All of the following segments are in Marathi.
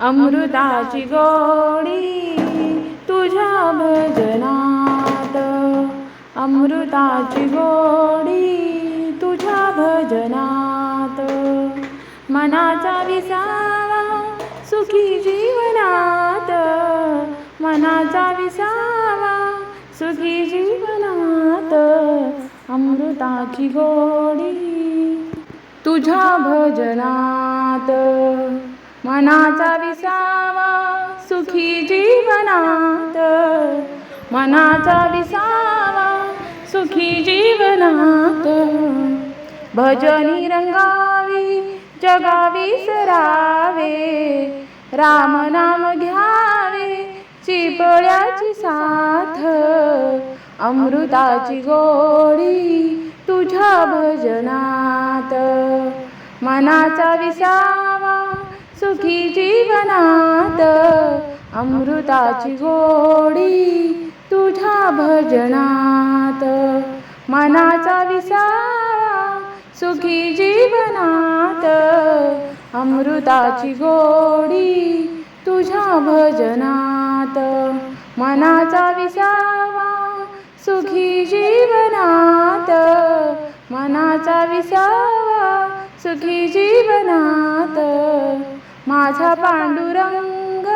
अमृताची गोडी तुझ्या भजनात. अमृताची गोडी तुझ्या भजनात. मनाचा विसावा सुखी जीवनात. मनाचा विसावा सुखी जीवनात. अमृताची गोडी तुझ्या भजनात. मनाचा विसावा सुखी जीवनात. मनाचा विसावा सुखी जीवनात. भजनी रंगावी जगावी सरावे. राम नाम घ्यावे चिपळ्याची साथ. अमृताची गोडी तुझ्या भजनात. मनाचा विसावा सुखी जीवनात अमृताची गोडी तुझ्या भजनात. मनाचा विसावा सुखी जीवनात अमृताची गोडी तुझ्या भजनात. मनाचा विसावा सुखी जीवनात. मनाचा विसावा सुखी जीवनात. माझा पांडुरंग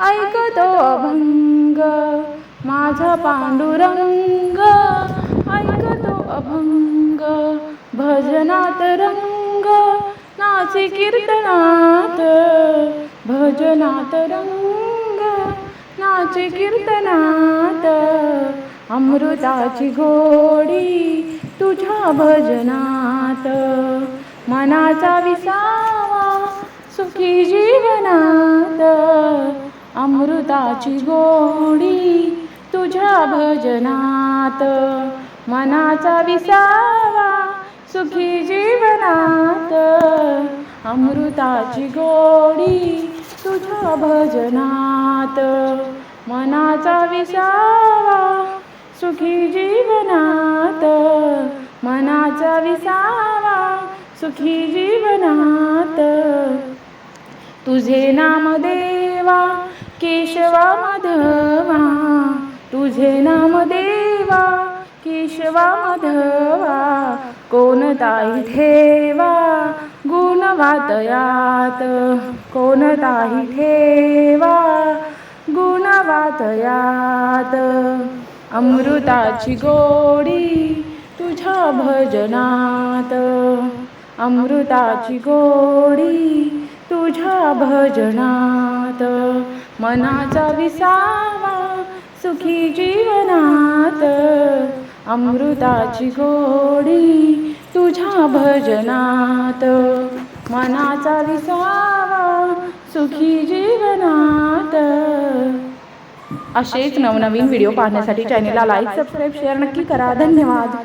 ऐकतो अभंग. माझा पांडुरंग ऐकतो अभंग. भजनात रंग नाचे कीर्तनात. भजनात रंग नाचे कीर्तनात. अमृताची गोडी तुझ्या भजनात. मनाचा विसार सुखी जीवनात अमृताची गोडी तुझ्या भजनात. मनाचा विसावा सुखी जीवनात अमृताची गोडी तुझ्या भजनात. मनाचा विसावा सुखी जीवनात. मनाचा विसावा सुखी जीवनात. तुझे नाम देवा केशवा माधवा. तुझे नाम देवा केशवा माधवा. कोणताही ठेवा गुणवातयात कोणताही ठेवा गुणवातयात अमृताची गोडी तुझ्या भजनात. अमृताची गोडी भजनात मनाचा विसावा सुखी जीवनात अमृताची गोडी तुझ्या भजनात. मनाचा विसावा सुखी जीवनात. असेच नवनवीन व्हिडिओ पाहण्यासाठी चॅनेलला लाईक सबस्क्राईब शेअर नक्की करा. धन्यवाद.